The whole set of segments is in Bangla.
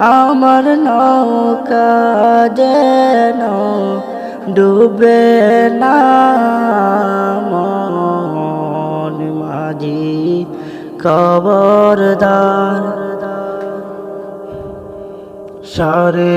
আমার নৌকা যেন ডুবে না, মন মাঝি খবরদার। সাড়ে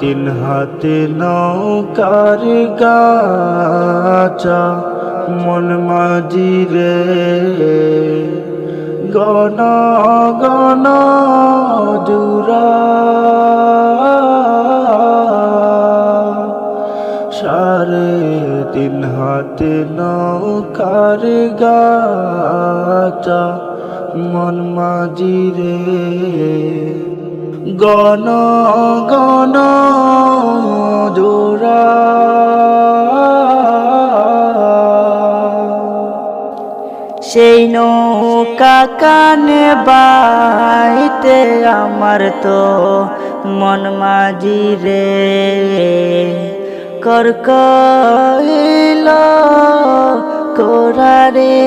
তিন হাতে নৌকার গাছা, মন মাঝি রে। গণ গণ জুরা সাড়ে তিন হাতে নৌকার গাছা মন মাঝি রে। গণ গণ জোড়া সেই নৌকা কানে বাইতে আমার তো মন মাঝি রে। করকইল কোরারে।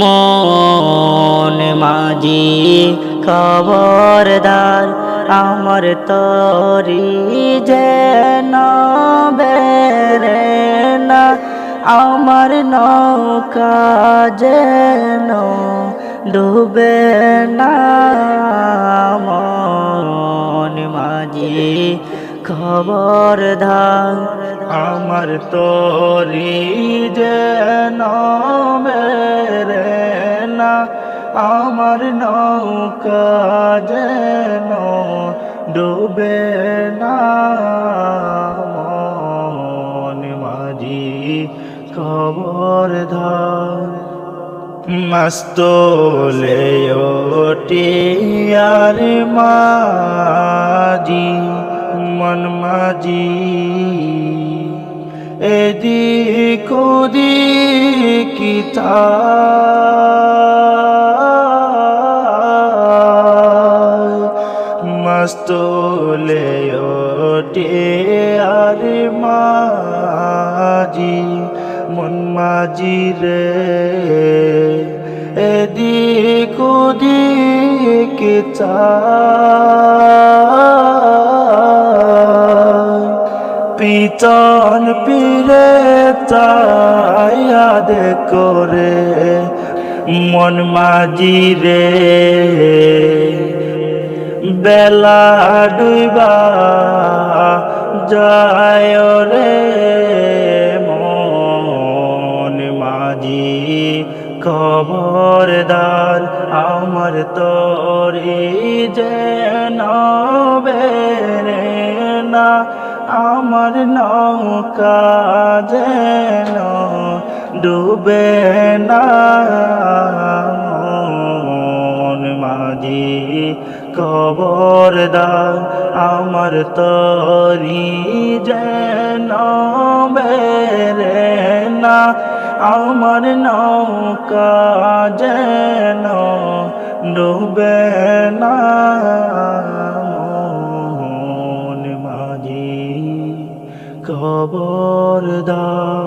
মন মাঝি খবরদার আমার তরি যেন না আমার নৌকা যেন ডুবে না, মন মাঝি খবরদার আমার তরি যেন মেরে না, আমার নৌকা যেন ডুবে না। খবর ধার। মস্তলে আর মাজি মন মাজি এদিক ওদিক মস্তলে ওটি আর মাজি মন মাঝি রে। এদিক ওদিক পিতন পিরে তায়াদ করে। মন মাঝি রে। বেলা ডুইবা যায় রে। খবরদার, আমার তরি যেন বেরে না, আমার নৌকা যেন ডুবে না। মাঝি খবরদার, আমার তরি যেন বেরে না আমার নৌকা যেন ডুবে না মাঝি খবরদার